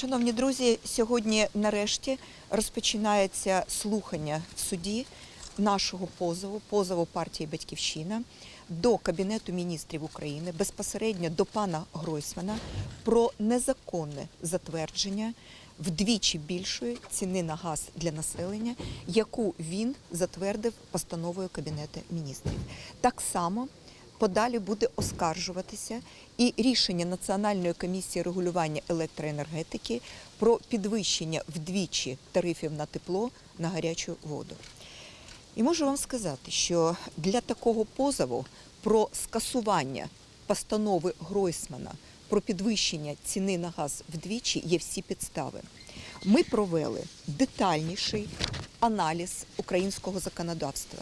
Шановні друзі, сьогодні нарешті розпочинається слухання в суді нашого позову, позову партії Батьківщина до Кабінету міністрів України безпосередньо до пана Гройсмана про незаконне затвердження вдвічі більшої ціни на газ для населення, яку він затвердив постановою Кабінету міністрів. Так само подалі буде оскаржуватися і рішення Національної комісії регулювання електроенергетики про підвищення вдвічі тарифів на тепло на гарячу воду. І можу вам сказати, що для такого позову про скасування постанови Гройсмана про підвищення ціни на газ вдвічі є всі підстави. Ми провели детальніший аналіз українського законодавства.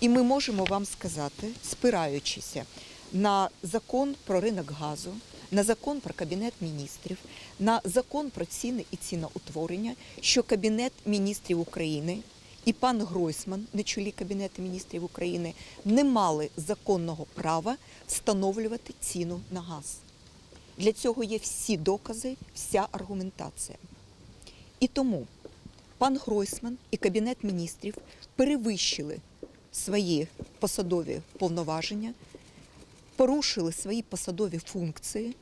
І ми можемо вам сказати, спираючися на закон про ринок газу, на закон про кабінет міністрів, на закон про ціни і ціноутворення, що Кабінет міністрів України і пан Гройсман на чолі Кабінету міністрів України не мали законного права встановлювати ціну на газ. Для цього є всі докази, вся аргументація. І тому пан Гройсман і Кабінет міністрів перевищили свої посадові повноваження, порушили свої посадові функції,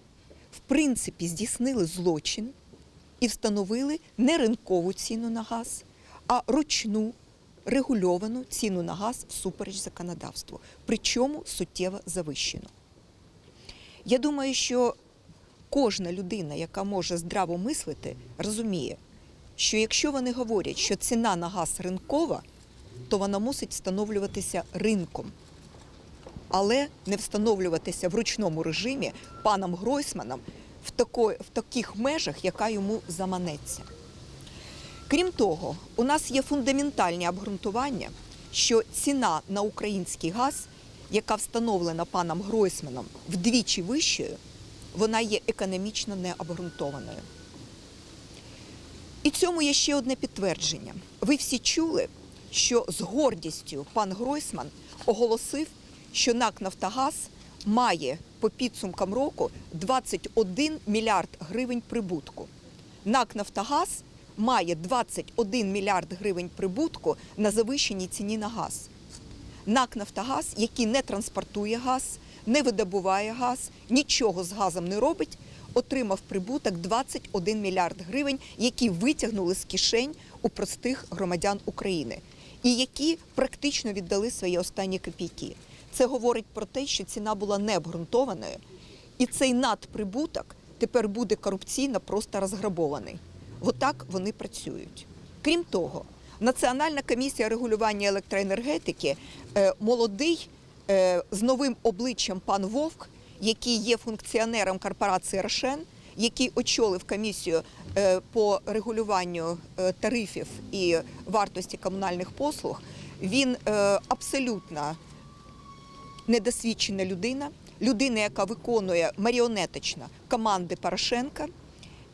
в принципі, здійснили злочин і встановили не ринкову ціну на газ, а ручну регульовану ціну на газ всупереч законодавству, причому суттєво завищену. Я думаю, що кожна людина, яка може здраво мислити, розуміє, що якщо вони говорять, що ціна на газ ринкова, то вона мусить встановлюватися ринком, але не встановлюватися в ручному режимі паном Гройсманом в, такої, в таких межах, яка йому заманеться. Крім того, у нас є фундаментальні обґрунтування, що ціна на український газ, яка встановлена паном Гройсманом вдвічі вищою, вона є економічно необґрунтованою. І цьому є ще одне підтвердження. Ви всі чули, що з гордістю пан Гройсман оголосив, що НАК Нафтогаз має по підсумкам року 21 мільярд гривень прибутку. НАК Нафтогаз має 21 мільярд гривень прибутку на завищеній ціні на газ. НАК Нафтогаз, який не транспортує газ, не видобуває газ, нічого з газом не робить, отримав прибуток 21 мільярд гривень, які витягнули з кишень у простих громадян України, і які практично віддали свої останні копійки. Це говорить про те, що ціна була необґрунтованою, і цей надприбуток тепер буде корупційно просто розграбований. Отак вони працюють. Крім того, Національна комісія регулювання електроенергетики е, молодий е, з новим обличчям пан Вовк, який є функціонером корпорації Рошен, який очолив комісію е, по регулюванню е, тарифів і вартості комунальних послуг. Він е, абсолютно недосвідчена людина, людина, яка виконує маріонетично команди Порошенка,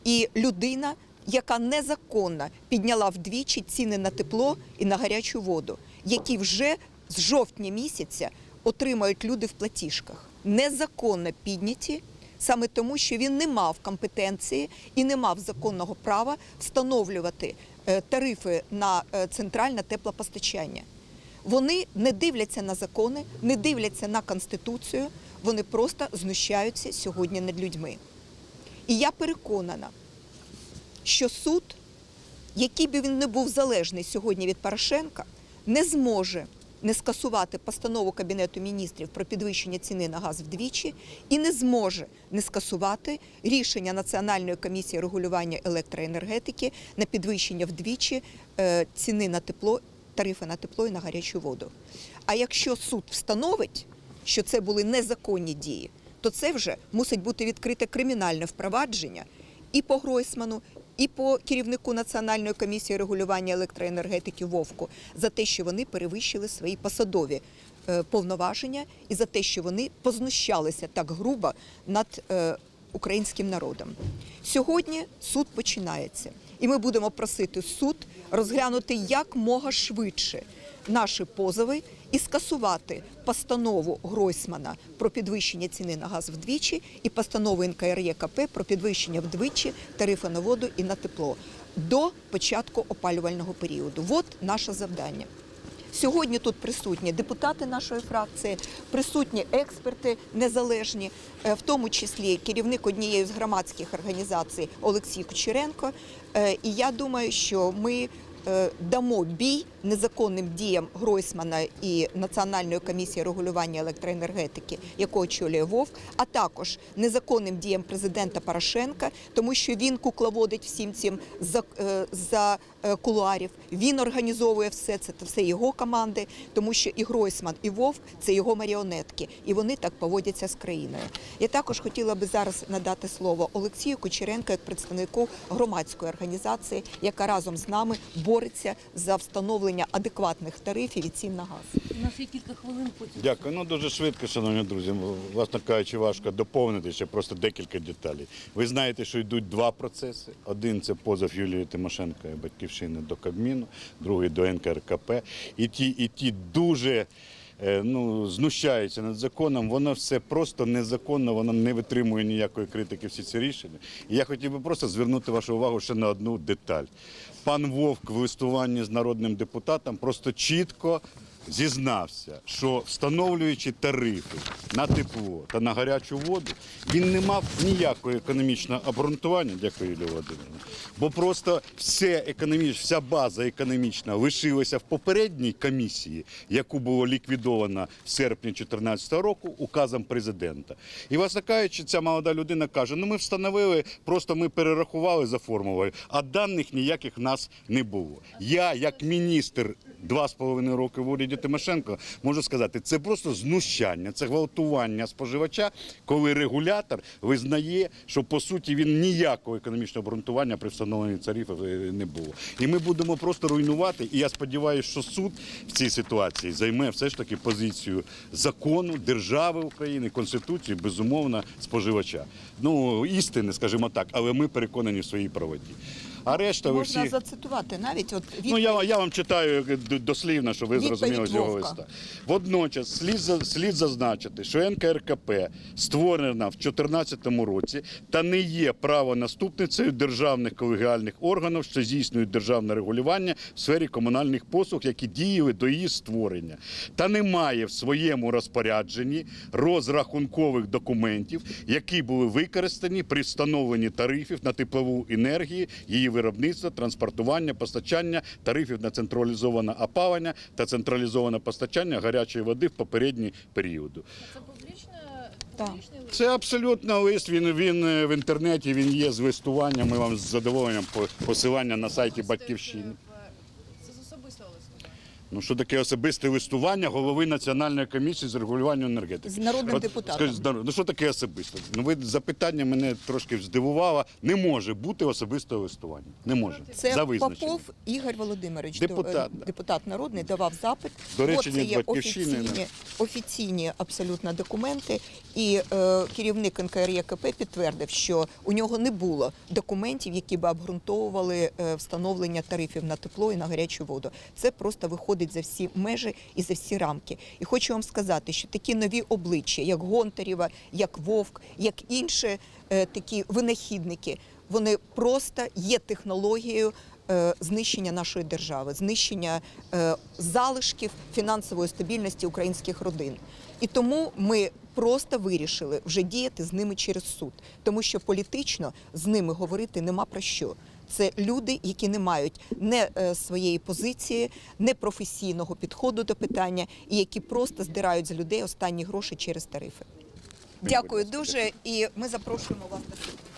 і людина, яка незаконно підняла вдвічі ціни на тепло і на гарячу воду, які вже з жовтня місяця отримають люди в платіжках. Незаконно підняті. Саме тому, що він не мав компетенції і не мав законного права встановлювати е, тарифи на е, центральне теплопостачання. Вони не дивляться на закони, не дивляться на конституцію, вони просто знущаються сьогодні над людьми. І я переконана, що суд, який би він не був залежний сьогодні від Порошенка, не зможе не скасувати постанову Кабінету міністрів про підвищення ціни на газ вдвічі і не зможе не скасувати рішення Національної комісії регулювання електроенергетики на підвищення вдвічі е, ціни на тепло, тарифи на тепло і на гарячу воду. А якщо суд встановить, що це були незаконні дії, то це вже мусить бути відкрите кримінальне впровадження і по Гройсману, і по керівнику Національної комісії регулювання електроенергетики Вовку за те, що вони перевищили свої посадові е, повноваження, і за те, що вони познущалися так грубо над е, українським народом. Сьогодні суд починається, і ми будемо просити суд розглянути якмога швидше наші позови і скасувати постанову Гройсмана про підвищення ціни на газ вдвічі і постанову НКРЄКП про підвищення вдвічі тарифу на воду і на тепло до початку опалювального періоду. От наше завдання. Сьогодні тут присутні депутати нашої фракції, присутні експерти незалежні, е, в тому числі керівник однієї з громадських організацій Олексій Кучеренко. Е, І я думаю, що ми дамо бій незаконним діям Гройсмана і Національної комісії регулювання електроенергетики, яку очолює Вовк, а також незаконним діям президента Порошенка, тому що він кукловодить всім цим за, е, за е, кулуарів. Він організовує все це, це все його команди, тому що і Гройсман, і Вовк це його маріонетки, і вони так поводяться з країною. Я також хотіла би зараз надати слово Олексію Кучеренко як представнику громадської організації, яка разом з нами бореться за встановлення адекватних тарифів і цін на газ. У нас є кілька хвилин потім. Дякую. Ну дуже швидко, шановні друзі. Власне кажучи, важко доповнити ще просто декілька деталей. Ви знаєте, що йдуть два процеси. Один це позов Юлії Тимошенко і батьківщини до Кабміну, другий до НКРКП. І ті, і ті дуже. е, Ну, знущаються над законом, воно все просто незаконно, воно не витримує ніякої критики всі ці рішення. І я хотів би просто звернути вашу увагу ще на одну деталь. Пан Вовк в листуванні з народним депутатом просто чітко зізнався, що встановлюючи тарифи на тепло та на гарячу воду, він не мав ніякого економічного обґрунтування, дякую Юлія Володимирівна, бо просто все економіч, вся база економічна лишилася в попередній комісії, яку було ліквідовано в серпні 2014 року указом президента. І власне кажучи, ця молода людина каже: ну ми встановили, просто ми перерахували за формулою, а даних ніяких в нас не було. Я, як міністр два з половиною роки в уряді Тимошенко, можу сказати, це просто знущання, це гвалтування споживача, коли регулятор визнає, що по суті він ніякого економічного обґрунтування при встановленні тарифів е, не було. І ми будемо просто руйнувати. І я сподіваюся, що суд в цій ситуації займе все ж таки позицію закону, держави України, конституції, безумовно, споживача. Ну істини, скажімо так, але ми переконані в своїй правоті. А решта ви Можна всі. зацитувати навіть от Ну, я, я вам читаю дослівно, щоб ви Відповідь зрозуміли з його листа. Водночас слід, слід зазначити, що НКРКП створена в 2014 році та не є правонаступницею державних колегіальних органів, що здійснюють державне регулювання в сфері комунальних послуг, які діяли до її створення, та не має в своєму розпорядженні розрахункових документів, які були використані при встановленні тарифів на теплову енергію, її виробництво, транспортування, постачання, тарифів на централізоване опалення та централізоване постачання гарячої води в попередні періоди. Це публічне, публічний лист. Це абсолютно лист. Він він е, в інтернеті. Він є з листуванням. Ми вам з задоволенням по- посилання на сайті Батьківщини. Це з особистого листування. Ну що таке особисте листування голови Національної комісії з регулювання енергетики? З народним От, депутатом. скажіть, ну що таке особисте? Ну ви запитання мене трошки здивувало. Не може бути особисте листування. Не може. Це За визначенням. Попов Ігор Володимирович, Депутат, до- депутат народний, давав запит. До речі, це є офіційні, офіційні абсолютно документи. І е, керівник НКРЄКП підтвердив, що у нього не було документів, які б обґрунтовували е, встановлення тарифів на тепло і на гарячу воду. Це просто виходить за всі межі і за всі рамки. І хочу вам сказати, що такі нові обличчя, як Гонтарєва, як Вовк, як інші е, такі винахідники, вони просто є технологією е, знищення нашої держави, знищення е, залишків фінансової стабільності українських родин. І тому ми просто вирішили вже діяти з ними через суд, тому що політично з ними говорити нема про що. Це люди, які не мають не е, своєї позиції, не професійного підходу до питання, і які просто здирають з людей останні гроші через тарифи. Дякую дуже, і ми запрошуємо вас на.